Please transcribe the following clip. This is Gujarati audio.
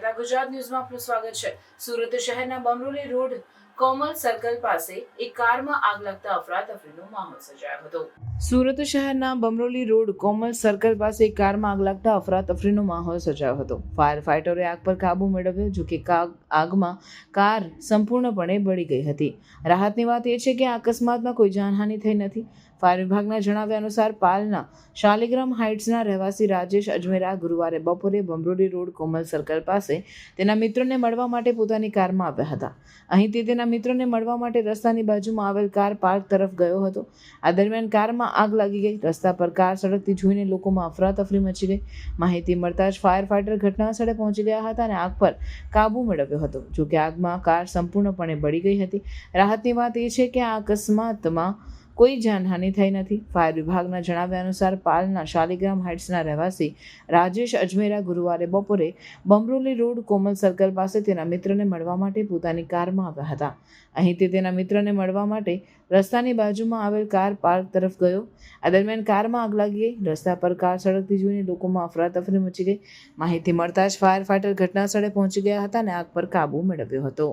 ગુજરાત ન્યૂઝમાં આપનું સ્વાગત છે. સુરત શહેરના બમરોલી રોડ કોમલ સર્કલ પાસે એક કારમાં આગ લાગતા અફરાતફરીનો માહોલ સર્જાયો હતો. સુરત શહેરના બમરોલી રોડ કોમલ સર્કલ પાસે એક કારમાં આગ લાગતા અફરાતફરીનો માહોલ સર્જાયો હતો. ફાયર ફાઇટરોએ આગ પર કાબુ મેળવ્યો, જો કે આગમાં કાર સંપૂર્ણપણે બળી ગઈ હતી. રાહતની વાત એ છે કે આ અકસ્માતમાં કોઈ જાનહાનિ થઈ નથી. ફાયર વિભાગના જણાવ્યા અનુસાર પાલના શાલિગ્રામ હાઇટ્સના રહેવાસી રાજેશ અજમેરા ગુરુવારે બપોરે બમરોડી રોડ કોમલ સર્કલ પાસે તેના મિત્રોને મળવા માટે પોતાની કારમાં આવ્યા હતા. અહીં તે તેના મિત્રોને મળવા માટે રસ્તાની બાજુમાં આવેલ કાર પાર્ક તરફ ગયો હતો. આ દરમિયાન કારમાં આગ લાગી ગઈ. રસ્તા પર કાર સળગતી જોઈને લોકોમાં અફરાતફરી મચી ગઈ. માહિતી મળતા જ ફાયર ફાઇટર ઘટના સ્થળે પહોંચી ગયા હતા અને આગ પર કાબુ મેળવ્યો હતો. જોકે આગમાં કાર સંપૂર્ણપણે બળી ગઈ હતી. રાહતની વાત એ છે કે આ અકસ્માતમાં કોઈ જાનહાનિ થઈ નથી. ફાયર વિભાગના જણાવ્યા અનુસાર પાલના શાલિગ્રામ હાઇટ્સના રહેવાસી રાજેશ અજમેરા ગુરુવારે બપોરે બમરોલી રોડ કોમલ સર્કલ પાસે તેના મિત્રને મળવા માટે પોતાની કારમાં આવ્યા હતા. અહીં તે તેના મિત્રને મળવા માટે રસ્તાની બાજુમાં આવેલ કાર પાર્ક તરફ ગયો. આ દરમિયાન કારમાં આગ લાગી ગઈ. રસ્તા પર કાર સળગતી જોઈને લોકોમાં અફરાતફરી મચી ગઈ. માહિતી મળતા જ ફાયર ઘટના સ્થળે પહોંચી ગયા હતા અને આગ પર કાબુ મેળવ્યો હતો.